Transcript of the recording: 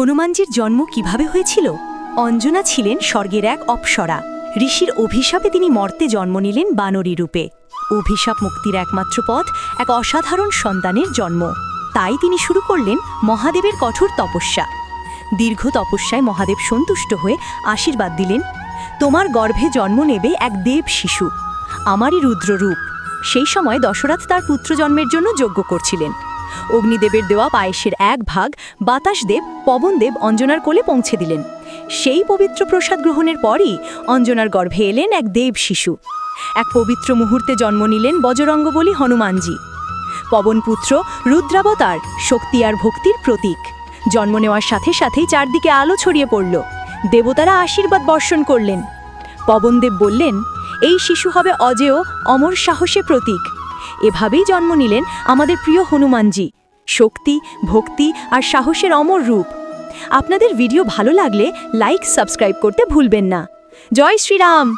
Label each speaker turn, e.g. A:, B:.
A: হনুমানজির জন্ম কীভাবে হয়েছিল? অঞ্জনা ছিলেন স্বর্গের এক অপ্সরা। ঋষির অভিশাপে তিনি মর্তে জন্ম নিলেন বানরী রূপে। অভিশাপ মুক্তির একমাত্র পথ এক অসাধারণ সন্তানের জন্ম। তাই তিনি শুরু করলেন মহাদেবের কঠোর তপস্যা। দীর্ঘ তপস্যায় মহাদেব সন্তুষ্ট হয়ে আশীর্বাদ দিলেন, তোমার গর্ভে জন্ম নেবে এক দেব শিশু, আমারই রুদ্ররূপ। সেই সময় দশরথ তার পুত্র জন্মের জন্য যজ্ঞ করছিলেন। অগ্নিদেবের দেওয়া পায়েসের এক ভাগ বাতাসদেব, পবনদেব, অঞ্জনার কোলে পৌঁছে দিলেন। সেই পবিত্র প্রসাদ গ্রহণের পরই অঞ্জনার গর্ভে এলেন এক দেব শিশু। এক পবিত্র মুহূর্তে জন্ম নিলেন বজরঙ্গ বলি হনুমানজি। পবনপুত্র রুদ্রাবতার শক্তি আর ভক্তির প্রতীক। জন্ম নেওয়ার সাথে সাথেই চারদিকে আলো ছড়িয়ে পড়ল। দেবতারা আশীর্বাদ বর্ষণ করলেন। পবনদেব বললেন, এই শিশু হবে অজেয়, অমর সাহসে প্রতীক। এভাবেই জন্ম নিলেন আমাদের প্রিয় হনুমানজি। শক্তি, ভক্তি আর সাহসের অমর রূপ। আপনাদের ভিডিও ভালো লাগলে লাইক, সাবস্ক্রাইব করতে ভুলবেন না। জয় শ্রীরাম!